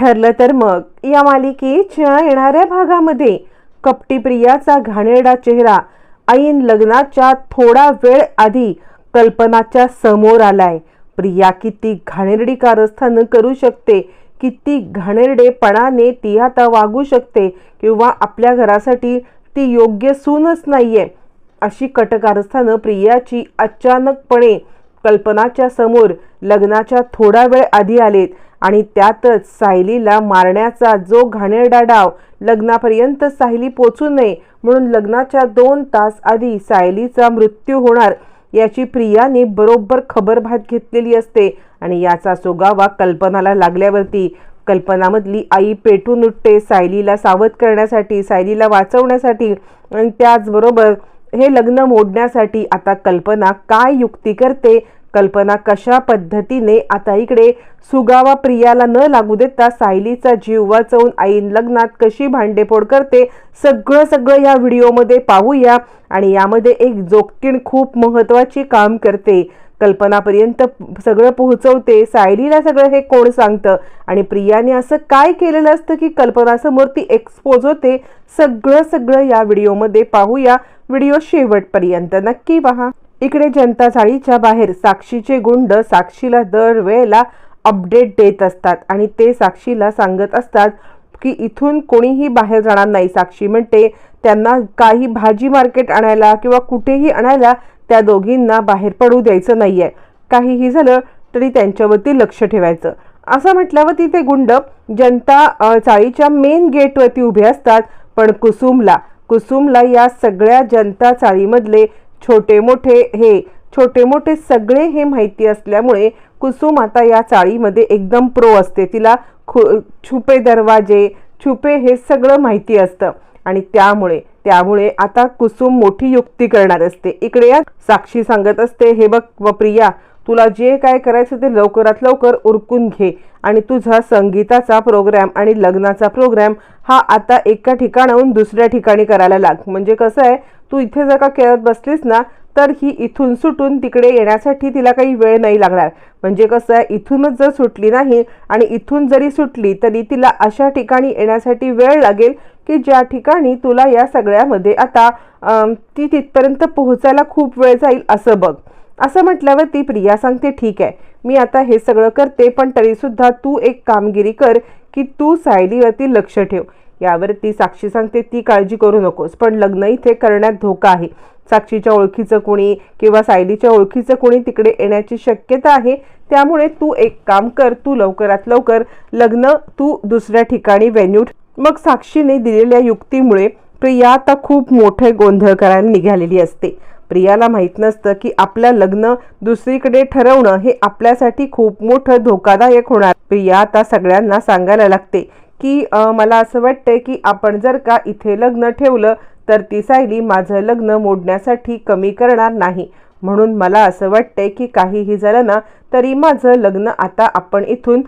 ठरलं तर मग. या मालिकेच्या येणाऱ्या भागामध्ये कपटी प्रियाचा घाणेरडा चेहरा ऐन लग्नाच्या थोडा वेळ आधी कल्पनाच्या समोर आलाय. प्रिया किती घाणेरडी कारस्थानं करू शकते किती घाणेरडेपणाने ती आता वागू शकते किंवा आपल्या घरासाठी ती योग्य सूनच नाहीये. अशी कटकारस्थानं प्रियाची अचानकपणे कल्पनाच्या समोर लग्नाच्या थोडा वेळ आधी आलेत. आणि त्यातच सायलीला मारण्याचा जो घाणेरडा डाव लग्नापर्यंत सायली पोचू नये म्हणून लग्नाच्या दोन तास आधी सायलीचा मृत्यू होणार याची प्रियाने बरोबर खबरभात घेतलेली असते आणि याचा सुगावा कल्पनाला लागल्यावरती. कल्पनामधली आई पेटून उठते सायलीला सावध करण्यासाठी सायलीला वाचवण्यासाठी आणि त्याचबरोबर हे लग्न मोडण्यासाठी आता कल्पना काय युक्ती करते कल्पना कशा पद्धतीने आता इकडे सुगावा प्रियाला न लागू देता सायलीचा जीव वाचवून आईन लग्नात कशी भांडेफोड करते सगळं सगळं या व्हिडिओमध्ये पाहूया. आणि यामध्ये एक जोगतीण खूप महत्त्वाची काम करते. कल्पनापर्यंत सगळं पोहोचवते सायलीला सगळं हे कोण सांगतं? आणि प्रियाने असं काय केलेलं असतं की कल्पनासमोर ती एक्सपोज होते? सगळं सगळं या व्हिडिओमध्ये पाहूया. व्हिडिओ शेवटपर्यंत नक्की पहा. इकडे जनता चाळीच्या बाहेर साक्षीचे गुंड साक्षीला दरवेळेला अपडेट देत असतात आणि ते साक्षीला सांगत असतात की इथून कोणीही बाहेर जाणार नाही. साक्षी म्हणते त्यांना काही भाजी मार्केट आणायला किंवा कुठेही आणायला त्या दोघींना बाहेर पडू द्यायचं नाही आहे काहीही झालं तरी त्यांच्यावरती लक्ष ठेवायचं. असं म्हटल्यावर तिथे गुंड जनता चाळीच्या मेन गेटवरती उभे असतात. पण कुसुमला कुसुमला या सगळ्या जनता चाळीमधले छोटे मोठे हे छोटे मोठे सगळे हे माहिती असल्यामुळे कुसुम आता या चाळीमध्ये एकदम प्रो असते. तिला खु छुपे दरवाजे छुपे हे सगळं माहिती असतं. आणि त्यामुळे त्यामुळे आता कुसुम मोठी युक्ती करणार असते. इकडे या साक्षी सांगत असते हे बघ व प्रिया तुला जे काय करायचं ते लवकरात लवकर उरकून घे. आणि तुझा संगीताचा प्रोग्राम आणि लग्नाचा प्रोग्राम हा आता एका ठिकाणाहून दुसऱ्या ठिकाणी करायला लाग. म्हणजे कसं आहे तू इथे जर का खेळत बसलीस ना तर ही इथून सुटून तिकडे येण्यासाठी तिला काही वेळ नाही लागणार. म्हणजे कसं आहे इथूनच जर सुटली नाही आणि इथून जरी सुटली तरी तिला अशा ठिकाणी येण्यासाठी वेळ लागेल की ज्या ठिकाणी तुला या सगळ्यामध्ये आता ती तिथपर्यंत पोहोचायला खूप वेळ जाईल असं बघ. असं म्हटल्यावर ती प्रिया सांगते ठीक आहे मी आता हे सगळं करते पण तरीसुद्धा तू एक कामगिरी कर की तू सायलीवरती लक्ष ठेव. यावर ती साक्षी सांगते ती काळजी करू नकोस पण लग्न इथे करण्यात धोका आहे. साक्षीच्या ओळखीचं कोणी किंवा सायलीच्या ओळखीचं कोणी तिकडे येण्याची शक्यता आहे. त्यामुळे तू एक काम कर तू लवकरात लवकर लग्न तू दुसऱ्या ठिकाणी वेन्यू मग साक्षीने दिलेल्या युक्तीमुळे प्रिया आता खूप मोठे गोंधळ करायला निघालेली असते. प्रियाला माहीत नसतं की आपलं लग्न दुसरीकडे ठरवणं हे आपल्यासाठी खूप मोठं धोकादायक होणार. प्रिया आता सगळ्यांना सांगायला लागते की मला असं वाटतंय की आपण जर का इथे लग्न ठेवलं तर ती सायली माझं लग्न मोडण्यासाठी कमी करणार नाही. म्हणून मला असं वाटतंय की काहीही झालं ना तरी माझं लग्न आता आपण इथून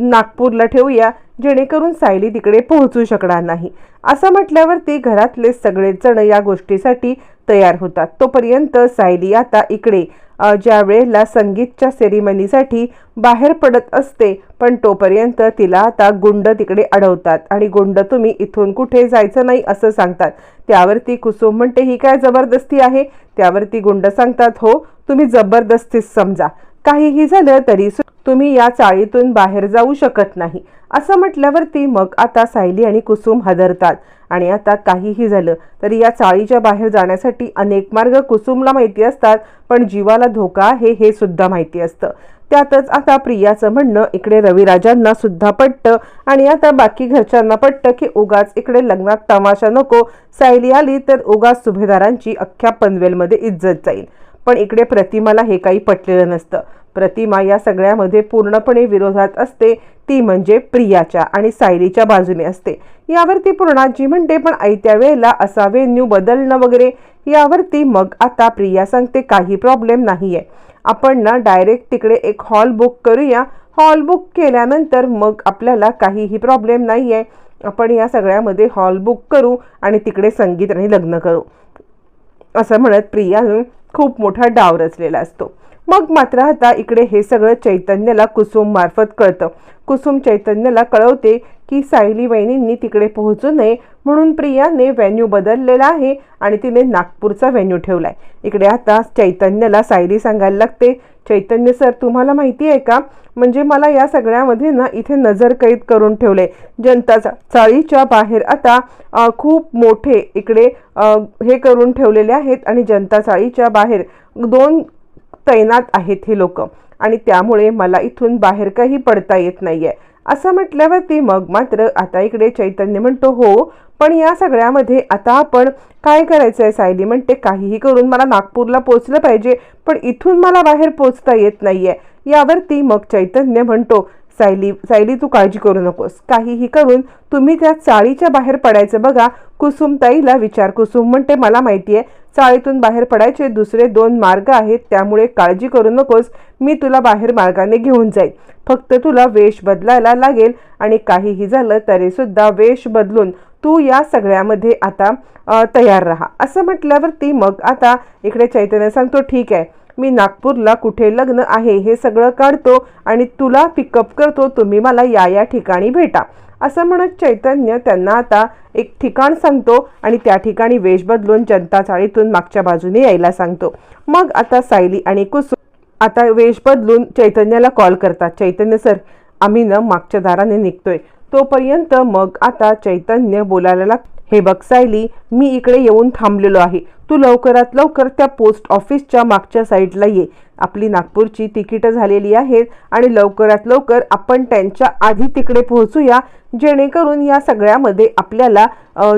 नागपूरला ठेवूया जेणेकरून सायली तिकडे पोहोचू शकणार नाही. असं म्हटल्यावरती घरातले सगळेच जण या गोष्टीसाठी तयार होतात. तोपर्यंत सायली आता इकडे ज्या वेळेला संगीतच्या सेरिमनीसाठी बाहेर पडत असते पण तोपर्यंत तिला आता गुंड तिकडे अडवतात. आणि गुंड तुम्ही इथून कुठे जायचं नाही? असं सांगतात. त्यावरती कुसुम म्हणते ही काय जबरदस्ती आहे? त्यावरती गुंड सांगतात हो तुम्ही जबरदस्तीच समजा. काहीही झालं तरी सु- तुम्ही या चाळीतून बाहेर जाऊ शकत नाही. असं म्हटल्यावरती मग आता सायली आणि कुसुम हादरतात. आणि आता काहीही झालं तरी या चाळीच्या बाहेर जाण्यासाठी अनेक मार्ग कुसुमला माहिती असतात पण जीवाला धोका आहे हे सुद्धा माहिती असतं. त्यातच आता प्रियाचं म्हणणं इकडे रविराजांना सुद्धा पटतं आणि आता बाकी घरच्यांना पटतं की उगाच इकडे लग्नात तमाशा नको सायली आली तर उगाच सुभेदारांची अख्ख्या पनवेलमध्ये इज्जत जाईल. पण इकडे प्रतिमाला हे काही पटलेलं नसतं. प्रतिमा या सगळ्यामध्ये पूर्णपणे विरोधात असते ती म्हणजे प्रियाच्या आणि सायलीच्या बाजूने असते. यावरती पूर्णाजी म्हणते पण आयत्या वेळेला असा वेन्यू बदलणं वगैरे यावरती मग आता प्रिया सांगते काही प्रॉब्लेम नाही आहे आपण ना डायरेक्ट तिकडे एक हॉल बुक करूया. हॉल बुक केल्यानंतर मग आपल्याला काहीही प्रॉब्लेम नाही आहे आपण या सगळ्यामध्ये हॉल बुक करू आणि तिकडे संगीत आणि लग्न करू. असं म्हणत प्रियानं खूप मोठा डाव रचलेला असतो. मग मात्र आता इकडे हे सगळं चैतन्याला कुसुम मार्फत कळतं. कुसुम चैतन्याला कळवते की सायली वहिनींनी तिकडे पोहोचू नये म्हणून प्रियाने व्हॅन्यू बदललेला आहे आणि तिने नागपूरचा व्हॅन्यू ठेवला आहे इकडे आता चैतन्याला सायली सांगायला लागते चैतन्य सर तुम्हाला माहिती आहे का? म्हणजे मला या सगळ्यामध्ये ना इथे नजर कैद करून ठेवले जनता चाळीच्या बाहेर आता खूप मोठे इकडे हे करून ठेवलेले आहेत आणि जनता चाळीच्या बाहेर. दोन तैनात आहेत हे लोक. आणि त्यामुळे मला इथून बाहेर काही पडता येत नाही आहे असं म्हटल्यावरती मग मात्र आता इकडे चैतन्य म्हणतो हो पण या सगळ्यामध्ये आता आपण काय करायचं आहे सायली? म्हणते काहीही करून मला नागपूरला पोचलं पाहिजे पण इथून मला बाहेर पोचता येत नाही आहे यावरती मग चैतन्य म्हणतो सायली सायली तू काळजी करू नकोस. काहीही करून तुम्ही त्या चाळीच्या बाहेर पडायचं बघा. कुसुमताईला विचार कुसुम म्हणते मला माहिती आहे चाळीतून बाहेर पडायचे दुसरे दोन मार्ग आहेत त्यामुळे काळजी करू नकोस मी तुला बाहेर मार्गाने घेऊन जाईन. फक्त तुला वेश बदलायला लागेल आणि काहीही झालं तरी सुद्धा वेश बदलून तू या सगळ्यामध्ये आता तयार राहा. असं म्हटल्यावरती मग आता इकडे चैतन्य सांगतो ठीक आहे मी नागपूरला कुठे लग्न आहे हे सगळं काढतो आणि तुला पिकअप करतो तुम्ही मला या या ठिकाणी भेटा. असं म्हणत चैतन्य त्यांना आता एक ठिकाण सांगतो आणि त्या ठिकाणी वेश बदलून जनता चाळीतून मागच्या बाजूने यायला सांगतो. मग आता सायली आणि कुसुम आता वेश बदलून चैतन्याला कॉल करतात. चैतन्य सर आम्ही ना मागच्या दाराने निघतोय. तोपर्यंत मग आता चैतन्य बोलायला लाग हे बघ सायली मी इकडे येऊन थांबलेलो आहे. तू लवकरात लवकर त्या पोस्ट ऑफिसच्या मागच्या साईडला ये. आपली नागपूरची तिकीटं झालेली आहेत आणि लवकरात लवकर आपण त्यांच्या आधी तिकडे पोहोचूया जेणेकरून या सगळ्यामध्ये आपल्याला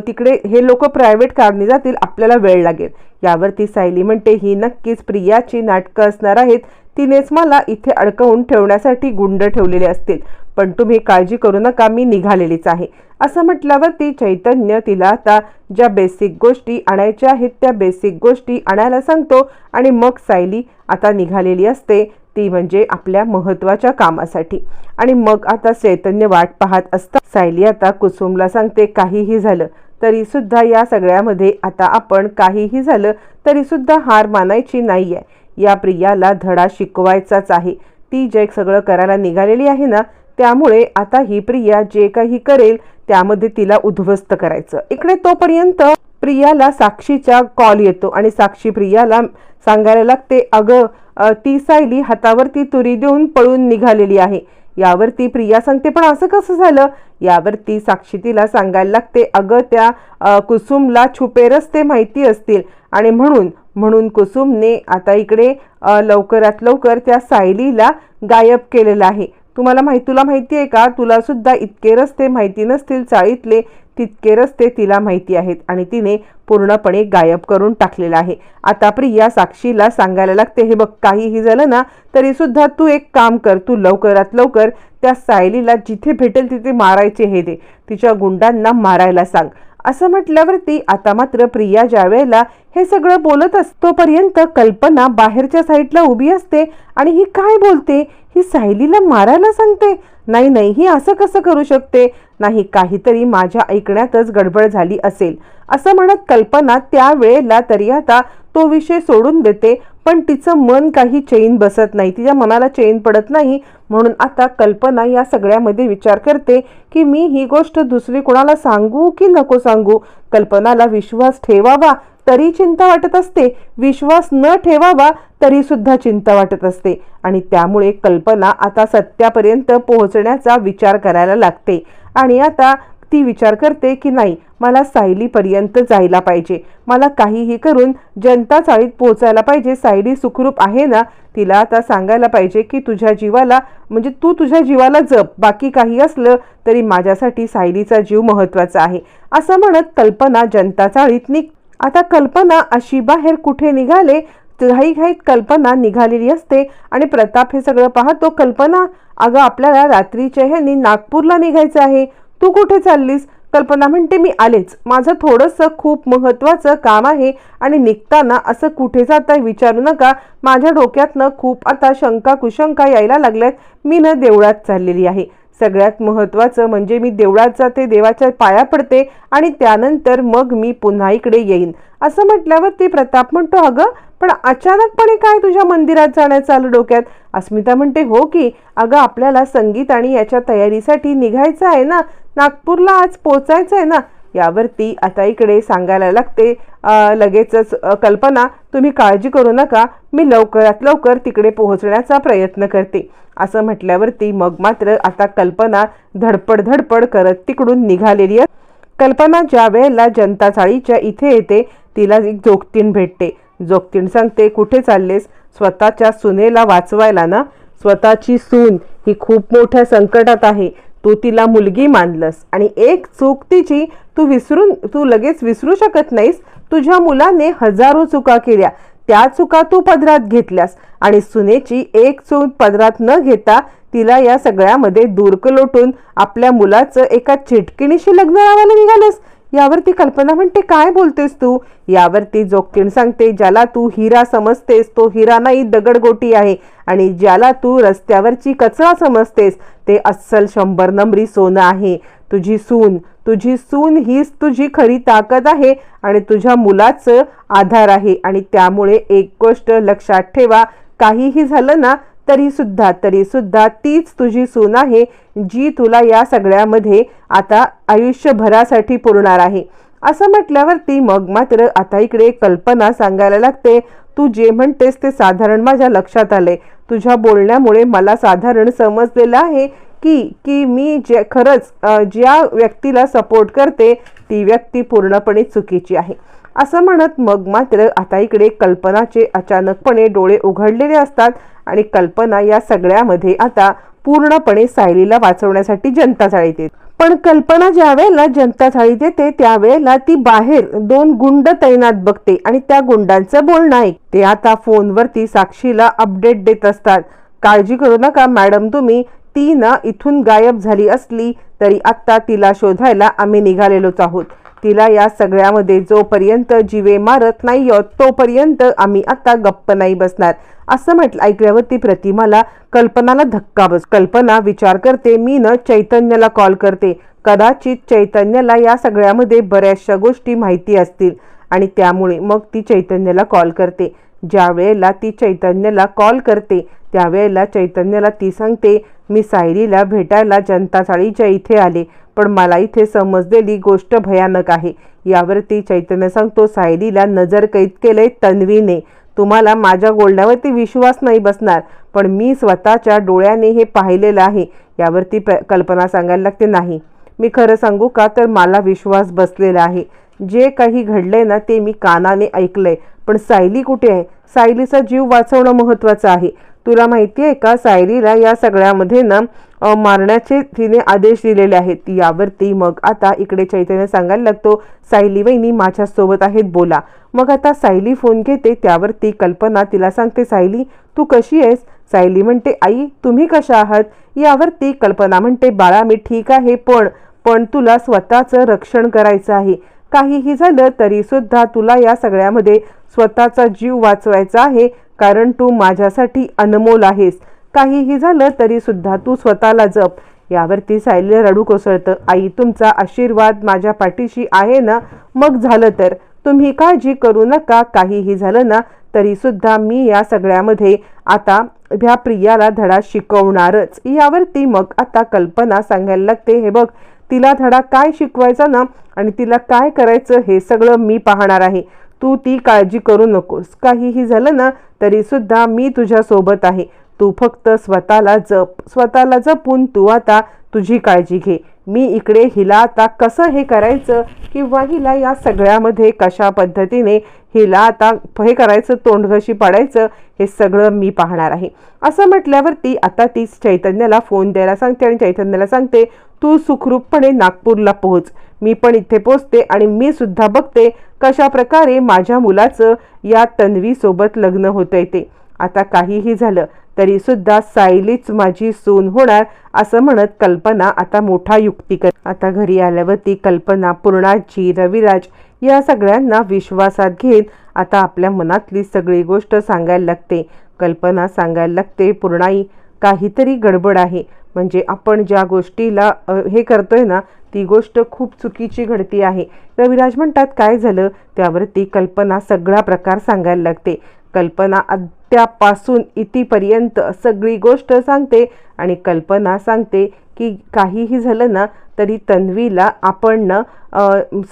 तिकडे हे लोक प्रायव्हेट कारने जातील आपल्याला वेळ लागेल. यावरती सायली म्हणते ही नक्कीच प्रियाची नाटकं असणार आहेत. तिनेच मला इथे अडकवून ठेवण्यासाठी गुंड ठेवलेले असतील. पण तुम्ही काळजी करू नका मी निघालेलीच आहे. असं म्हटल्यावरती चैतन्य तिला आता ज्या बेसिक गोष्टी आणायच्या आहेत त्या बेसिक गोष्टी आणायला सांगतो आणि मग सायली आता निघालेली असते ती म्हणजे आपल्या महत्त्वाच्या कामासाठी. आणि मग आता चैतन्य वाट पाहत असता सायली आता कुसुमला सांगते काहीही झालं तरी सुद्धा या सगळ्यामध्ये आता आपण काहीही झालं तरी सुद्धा हार मानायची नाही आहे या प्रियाला धडा शिकवायचाच आहे. ती जे सगळं करायला निघालेली आहे ना त्यामुळे आता ही प्रिया जे काही करेल त्यामध्ये तिला उद्ध्वस्त करायचं. इकडे तोपर्यंत प्रियाला साक्षीचा कॉल येतो आणि साक्षी प्रियाला सांगायला लागते अगं ती सायली हातावरती तुरी देऊन पळून निघालेली आहे. यावरती प्रिया सांगते पण असं कसं झालं? यावरती साक्षी तिला सांगायला लागते अगं त्या कुसुमला छुपे रस्ते माहिती असतील. आणि म्हणून म्हणून कुसुमने आता इकडे लवकरात लवकर त्या सायलीला गायब केलेलं आहे. तुम्हाला माहिती तुला माहिती आहे का? तुला सुद्धा इतके रस्ते माहिती नसतील चाळीतले तितके रस्ते तिला माहिती आहेत आणि तिने पूर्णपणे गायब करून टाकलेला आहे. आता प्रिया साक्षीला सांगायला लागते हे बघ काहीही झालं ना तरी सुद्धा तू एक काम कर तू लवकरात लवकर त्या सायलीला जिथे भेटेल तिथे मारायचे हे दे. तिच्या गुंडांना मारायला सांग. असं म्हटल्यावरती आता मात्र प्रिया ज्या वेळेला हे सगळं बोलत असतोपर्यंत कल्पना बाहेरच्या साईडला उभी असते आणि ही काय बोलते? ती सायलीला मारायला सांगते. नाही नाही ही असं कसं करू शकते? नाही काहीतरी माझ्या ऐकण्यातच गडबड झाली असेल. असं म्हणत कल्पना त्या वेळेला तरी आता तो विषय सोडून देते पण तिचं मन काही चैन बसत नाही. तिच्या मनाला चैन पडत नाही. म्हणून आता कल्पना या सगळ्यामध्ये विचार करते की मी ही गोष्ट दुसरी कोणाला सांगू की नको सांगू? कल्पनाला विश्वास ठेवावा. तरी चिंता वाटत असते विश्वास न ठेवावा तरी सुद्धा चिंता वाटत असते. आणि त्यामुळे कल्पना आता सत्यापर्यंत पोहोचण्याचा विचार करायला लागते. आणि आता ती विचार करते की नाही मला सायलीपर्यंत जायला पाहिजे. मला काहीही करून जनता चाळीत पोहोचायला पाहिजे. सायली सुखरूप आहे ना? तिला आता सांगायला पाहिजे की तुझ्या जीवाला म्हणजे तू तुझ्या जीवाला जप. बाकी काही असलं तरी माझ्यासाठी सायलीचा जीव महत्त्वाचा आहे. असं म्हणत कल्पना जनता चाळीत निघ आता कल्पना अशी बाहेर कुठे निघाले घाईघाईत कल्पना निघालेली असते. आणि प्रताप हे सगळं पाहतो कल्पना अगं आपल्याला रात्रीच्या ह्यानी नागपूरला निघायचं आहे. तू कुठे चाललीस? कल्पना म्हणते मी आलेच. माझं थोडंसं खूप महत्त्वाचं काम आहे आणि निघताना असं कुठे जाता विचारू नका. माझ्या डोक्यातनं खूप आता शंका कुशंका यायला लागल्यात. मी न देवळात चाललेली आहे. सगळ्यात महत्त्वाचं म्हणजे मी देवळात जाते देवाच्या पाया पडते आणि त्यानंतर मग मी पुन्हा इकडे येईन. असं म्हटल्यावर ते प्रताप म्हणतो अगं पण अचानकपणे काय तुझ्या मंदिरात जाण्याचं आलं डोक्यात? अस्मिता म्हणते हो की. अगं आपल्याला संगीत आणि याच्या तयारीसाठी निघायचं आहे ना? नागपूरला आज पोचायचं आहे ना? यावरती आता इकडे सांगायला लागते लगेचच कल्पना तुम्ही काळजी करू नका मी लवकरात लवकर तिकडे पोहोचण्याचा प्रयत्न करते. असं म्हटल्यावरती मग मात्र आता कल्पना धडपड धडपड करत तिकडून निघालेली आहे कल्पना ज्या वेळेला जनता चाळीच्या इथे येते तिला एक जोगतीण भेटते. जोगतीण सांगते कुठे चाललेस? स्वतःच्या सुनेला वाचवायला ना. स्वतःची सून ही खूप मोठ्या संकटात आहे. तू तिला मुलगी मानलंस आणि एक चूक तिची तू विसरून तू लगेच विसरू शकत नाहीस. तुझ्या मुलाने हजारो चुका केल्या. त्या चुका तू पदरात घेतल्यास आणि सुनेची एक चूक पदरात न घेता तिला या सगळ्यामध्ये दूरक लोटून आपल्या मुलाचं एका चिटकिणीशी लग्न लावायला निघालंस. यावरती कल्पना म्हणते काय बोलतेस तू? यावरती जोगतीण सांगते ज्याला तू हिरा समजतेस तो हिरा नाही दगडगोटी आहे. आणि ज्याला तू रस्त्यावरची कचरा समजतेस ते अस्सल शंभर नंबरी सोनं आहे. तुझी सून तुझी सून हीच तुझी खरी ताकद आहे आणि तुझ्या मुलाचं आधार आहे. आणि त्यामुळे एक गोष्ट लक्षात ठेवा काहीही झालं ना तरी सुद्धा तरी सुद्धा तीच तुझी सून आहे जी तुला या सगळ्यामध्ये आता आयुष्यभरासाठी पुरणार आहे. असं म्हटल्यावरती मग मात्र आता इकडे कल्पना सांगायला लागते तू जे म्हणतेस ते साधारण माझ्या लक्षात आले तुझ्या बोलण्यामुळे मला साधारण समजलेलं आहे की की मी जे खरंच ज्या व्यक्तीला सपोर्ट करते ती व्यक्ती पूर्णपणे चुकीची आहे. असं म्हणत मग मात्र आता इकडे कल्पनाचे अचानकपणे डोळे उघडलेले असतात आणि कल्पना या सगळ्यामध्ये आता पूर्णपणे सायलीला वाचवण्यासाठी जनता चाळीत येते. पण कल्पना ज्या वेळेला जनता चाळीत येते त्यावेळेला ती बाहेर दोन गुंड तैनात बघते आणि त्या गुंडांचं बोलणं आहे ते आता फोनवरती साक्षीला अपडेट देत असतात. काळजी करू नका मॅडम तुम्ही ती ना इथून गायब झाली असली तरी आत्ता तिला शोधायला आम्ही निघालेलोच आहोत. तिला या सगळ्यामध्ये जोपर्यंत जीवे मारत नाही आहोत तोपर्यंत आम्ही आता गप्प नाही बसणार. असं म्हटलं ऐकल्यावरती प्रतिमाला कल्पनाला धक्का बस कल्पना विचार करते मी न चैतन्याला कॉल करते. कदाचित चैतन्याला या सगळ्यामध्ये बऱ्याचशा गोष्टी माहिती असतील आणि त्यामुळे मग ती चैतन्याला कॉल करते. ज्या वेळेला ती चैतन्याला कॉल करते त्यावेळेला चैतन्याला ती सांगते मी सायलीला भेटायला जनता चाळीच्या इथे आले पण मला इथे समजलेली गोष्ट भयानक आहे. यावरती चैतन्य सांगतो सायलीला नजर कैद केलंय तन्वीने. तुम्हाला माझ्या बोलण्यावरती विश्वास नाही बसणार पण मी स्वतःच्या डोळ्याने हे पाहिलेलं आहे. यावरती प कल्पना सांगायला लागते नाही. मी खरं सांगू का? तर मला विश्वास बसलेला आहे. जे काही घडलंय ना ते मी कानाने ऐकलंय. पण सायली कुठे आहे? सायलीचा जीव वाचवणं महत्त्वाचं आहे. तुला माहिती आहे का सायलीला या सगळ्यामध्ये ना मारण्याचे तिने आदेश दिलेले आहेत. यावरती मग आता इकडे चैतन्य सांगायला लागतो सायली वहिनी माझ्यासोबत आहेत बोला. मग आता सायली फोन घेते त्यावरती कल्पना तिला सांगते सायली तू कशी आहेस? सायली म्हणते आई तुम्ही कशा आहात? यावरती कल्पना म्हणते बाळा मी ठीक आहे पण पण तुला स्वतःचं रक्षण करायचं आहे. काहीही झालं तरी सुद्धा तुला या सगळ्यामध्ये स्वतःचा जीव वाचवायचा आहे. कारण तू माझ्यासाठी अनमोल आहेस. काहीही झालं तरी सुद्धा तू स्वतःला जप. यावरती सायलीला रडू कोसळतं. आई तुमचा आशीर्वाद माझ्या पाठीशी आहे ना? मग झालं तर? तुम्ही काळजी करू नका. काहीही झालं ना तरी सुद्धा मी या सगळ्यामध्ये आता ह्या प्रियाला धडा शिकवणारच. यावरती मग आता कल्पना सांगायला लागते. हे बघ तिला धडा काय शिकवायचा ना? आणि तिला काय करायचं हे सगळं मी पाहणार आहे. तू ती काळजी करू नकोस. काहीही झालं ना तरीसुद्धा मी तुझ्यासोबत आहे. तू फक्त स्वतःला जप. स्वतःला जपून तू आता तुझी काळजी घे. मी इकडे हिला आता कसं हे करायचं किंवा हिला या सगळ्यामध्ये कशा पद्धतीने हिला आता हे करायचं तोंडघशी पाडायचं हे सगळं मी पाहणार आहे. असं म्हटल्यावरती आता ती चैतन्याला फोन द्यायला सांगते आणि चैतन्याला सांगते तू सुखरूपपणे नागपूरला पोहोच. मी पण इथे पोचते आणि मी सुद्धा बघते कशा प्रकारे माझ्या मुलाचं या तन्वीसोबत लग्न होतंय ते आता काहीही झालं तरी सुद्धा सायलीच माझी सून होणार असं म्हणत कल्पना आता मोठा युक्ती कर आता घरी आल्यावरती कल्पना पूर्णाजी रविराज या सगळ्यांना विश्वासात घेत आता आपल्या मनातली सगळी गोष्ट सांगायला लागते. कल्पना सांगायला लागते पूर्णाई काहीतरी गडबड आहे. म्हणजे आपण ज्या गोष्टीला हे करतोय ना ती गोष्ट खूप चुकीची घडती आहे. रविराज म्हणतात काय झालं? त्यावरती कल्पना सगळा प्रकार सांगायला लागते. कल्पना अद्यापासून इथेपर्यंत सगळी गोष्ट सांगते आणि कल्पना सांगते की काहीही झालं ना तरी तन्वीला आपण ना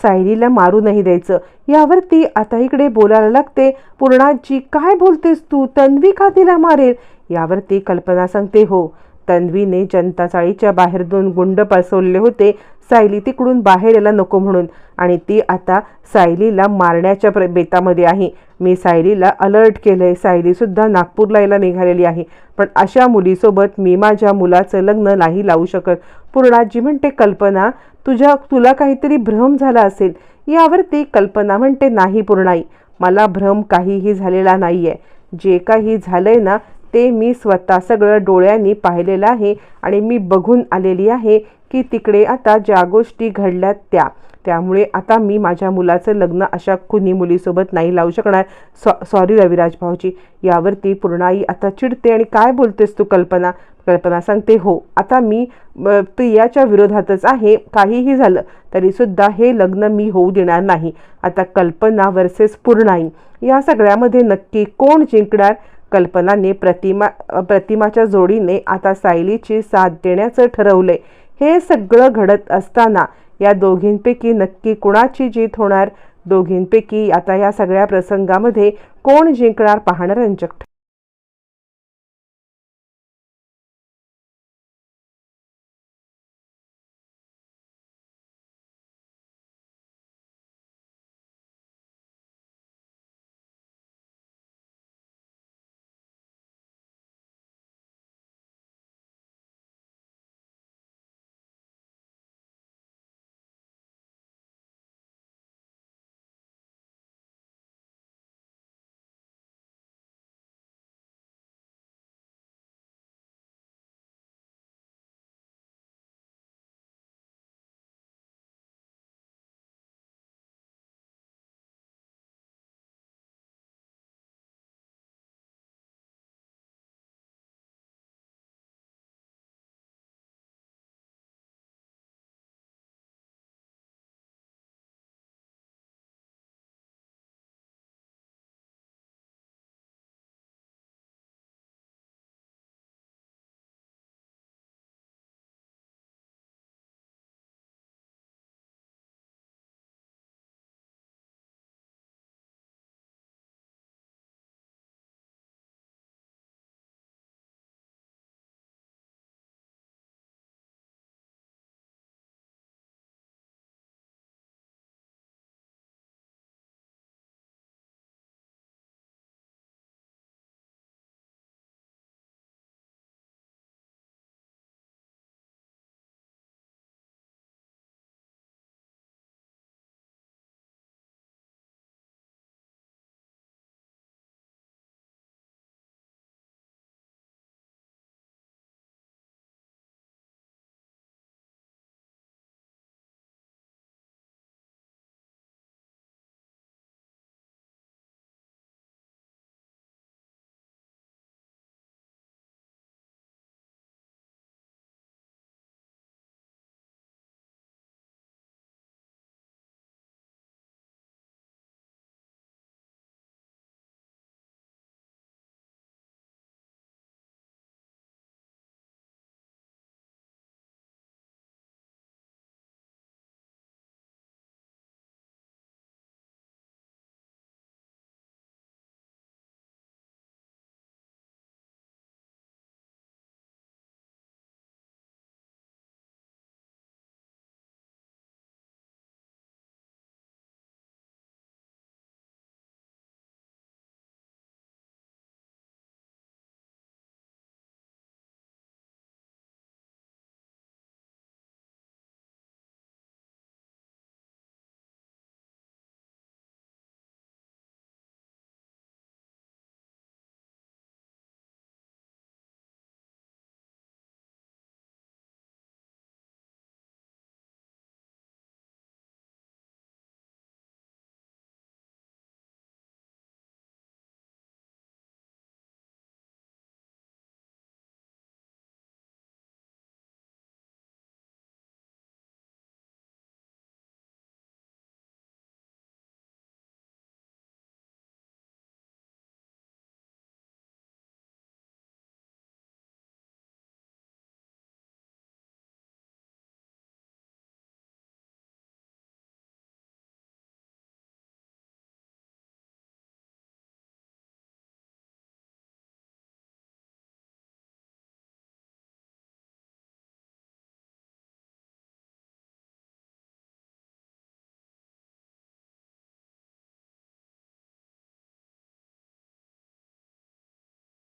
सायलीला मारू नाही द्यायचं. यावरती आता इकडे बोलायला लागते पूर्णाजी काय बोलतेस तू? तन्वी का तिला मारेल? यावरती कल्पना सांगते हो तन्वीने जनता चाळीच्या बाहेर दोन गुंड बसवले होते. सायली तिकडून बाहेर यायला नको म्हणून. आणि ती आता सायलीला मारण्याच्या प्र बेतामध्ये आहे. मी सायलीला अलर्ट केलं आहे सायलीसुद्धा नागपूरला यायला निघालेली आहे. पण अशा मुलीसोबत मी माझ्या मुलाचं लग्न नाही लावू शकत. पूर्णाजी म्हणते कल्पना तुझ्या तुला काहीतरी भ्रम झाला असेल. यावरती कल्पना म्हणते नाही पूर्णाई मला भ्रम काहीही झालेला नाही आहे जे काही झालंय ना ते मी स्वतः सगळं डोळ्यांनी पाहिलेलं आहे आणि मी बघून आलेली आहे की तिकडे आता ज्या गोष्टी घडल्यात त्या. त्यामुळे आता मी माझ्या मुलाचं लग्न अशा कुणी मुलीसोबत नाही लावू शकणार. सॉ सॉरी रविराज भाऊजी. यावरती पूर्णाई आता चिडते आणि काय बोलतेस तू कल्पना? कल्पना सांगते हो आता मी प्रियाच्या विरोधातच आहे. काहीही झालं तरीसुद्धा हे लग्न मी होऊ देणार नाही. आता कल्पना वर्सेस पूर्णाई. या सगळ्यामध्ये नक्की कोण जिंकणार? कल्पनाने प्रतिमा प्रतिमाच्या जोडीने आता सायलीची साथ देण्याचं ठरवले. हे सगळं घडत असताना या दोघींपैकी नक्की कुणाची जीत होणार? दोघींपैकी आता या सगळ्या प्रसंगामध्ये कोण जिंकणार पाहणं रंजक